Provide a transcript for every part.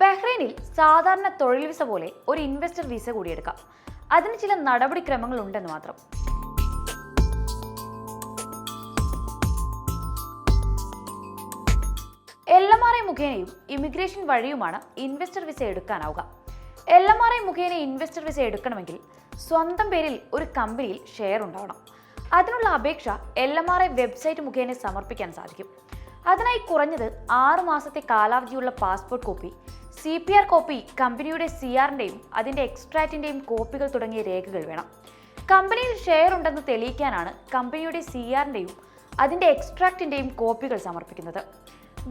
ബഹ്റൈനിൽ സാധാരണ തൊഴിൽ വിസ പോലെ ഒരു ഇൻവെസ്റ്റർ വിസ കൂടി എടുക്കാം അതിന് ചില നടപടിക്രമങ്ങൾ ഉണ്ടെന്ന് മാത്രം. എൽ മുഖേനയും ഇമിഗ്രേഷൻ വഴിയുമാണ് ഇൻവെസ്റ്റർ വിസ എടുക്കാനാവുക. എൽ മുഖേന ഇൻവെസ്റ്റർ വിസ എടുക്കണമെങ്കിൽ സ്വന്തം പേരിൽ ഒരു കമ്പനിയിൽ ഷെയർ ഉണ്ടാവണം. അതിനുള്ള അപേക്ഷ എൽ വെബ്സൈറ്റ് മുഖേന സമർപ്പിക്കാൻ സാധിക്കും. അതിനായി കുറഞ്ഞത് ആറ് മാസത്തെ കാലാവധിയുള്ള passport copy C P R copy കമ്പനിയുടെ സി ആറിന്റെയും അതിന്റെ എക്സ്ട്രാറ്റിന്റെയും കോപ്പികൾ തുടങ്ങിയ രേഖകൾ വേണം. കമ്പനിയിൽ ഷെയർ ഉണ്ടെന്ന് തെളിയിക്കാനാണ് കമ്പനിയുടെ സി ആറിന്റെയും അതിന്റെ എക്സ്ട്രാക്റ്റിന്റെയും കോപ്പികൾ സമർപ്പിക്കുന്നത്.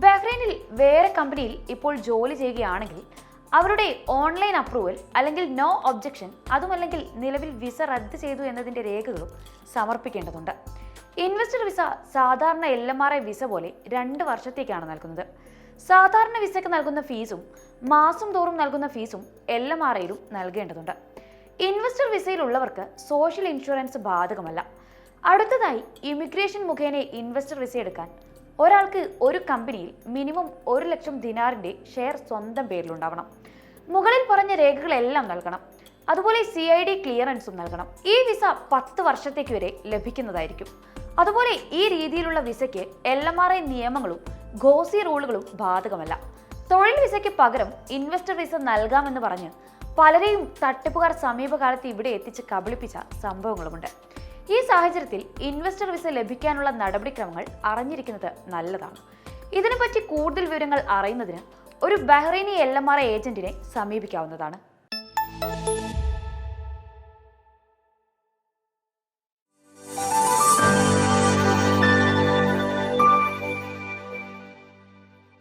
ബഹ്റൈനിൽ വേറെ കമ്പനിയിൽ ഇപ്പോൾ ജോലി ചെയ്യുകയാണെങ്കിൽ അവരുടെ ഓൺലൈൻ അപ്രൂവൽ അല്ലെങ്കിൽ നോ ഒബ്ജക്ഷൻ അതുമല്ലെങ്കിൽ നിലവിൽ വിസ റദ്ദ് ചെയ്തു എന്നതിന്റെ രേഖകളും സമർപ്പിക്കേണ്ടതുണ്ട്. ഇൻവെസ്റ്റർ വിസ സാധാരണ L M R I visa പോലെ രണ്ട് വർഷത്തേക്കാണ് നൽകുന്നത്. സാധാരണ വിസയ്ക്ക് നൽകുന്ന ഫീസും മാസം തോറും നൽകുന്ന ഫീസും എൽ എം ആർ ഐയിലും നൽകേണ്ടതുണ്ട്. ഇൻവെസ്റ്റർ വിസയിലുള്ളവർക്ക് സോഷ്യൽ ഇൻഷുറൻസ് ബാധകമല്ല. അടുത്തതായി ഇമിഗ്രേഷൻ മുഖേന ഇൻവെസ്റ്റർ വിസ എടുക്കാൻ ഒരാൾക്ക് ഒരു കമ്പനിയിൽ മിനിമം ഒരു ലക്ഷം ദിനാറിന്റെ ഷെയർ സ്വന്തം പേരിലുണ്ടാവണം. മുകളിൽ പറഞ്ഞ രേഖകളെല്ലാം നൽകണം. അതുപോലെ സി ഐ ഡി ക്ലിയറൻസും നൽകണം. ഈ വിസ പത്ത് വർഷത്തേക്ക് വരെ ലഭിക്കുന്നതായിരിക്കും. അതുപോലെ ഈ രീതിയിലുള്ള വിസയ്ക്ക് എൽ എം ആർ ഐ നിയമങ്ങളും ഗോസി റൂളുകളും ബാധകമല്ല. തൊഴിൽ വിസയ്ക്ക് പകരം ഇൻവെസ്റ്റർ വിസ നൽകാമെന്ന് പറഞ്ഞ് പലരെയും തട്ടിപ്പുകാർ സമീപകാലത്ത് ഇവിടെ എത്തിച്ച് കബളിപ്പിച്ച സംഭവങ്ങളുമുണ്ട്. ഈ സാഹചര്യത്തിൽ ഇൻവെസ്റ്റർ വിസ ലഭിക്കാനുള്ള നടപടിക്രമങ്ങൾ അറിഞ്ഞിരിക്കുന്നത് നല്ലതാണ്. ഇതിനെപ്പറ്റി കൂടുതൽ വിവരങ്ങൾ അറിയുന്നതിന് ഒരു ബഹ്റൈനി എൽ എം ആർ ഏജന്റിനെ സമീപിക്കാവുന്നതാണ്.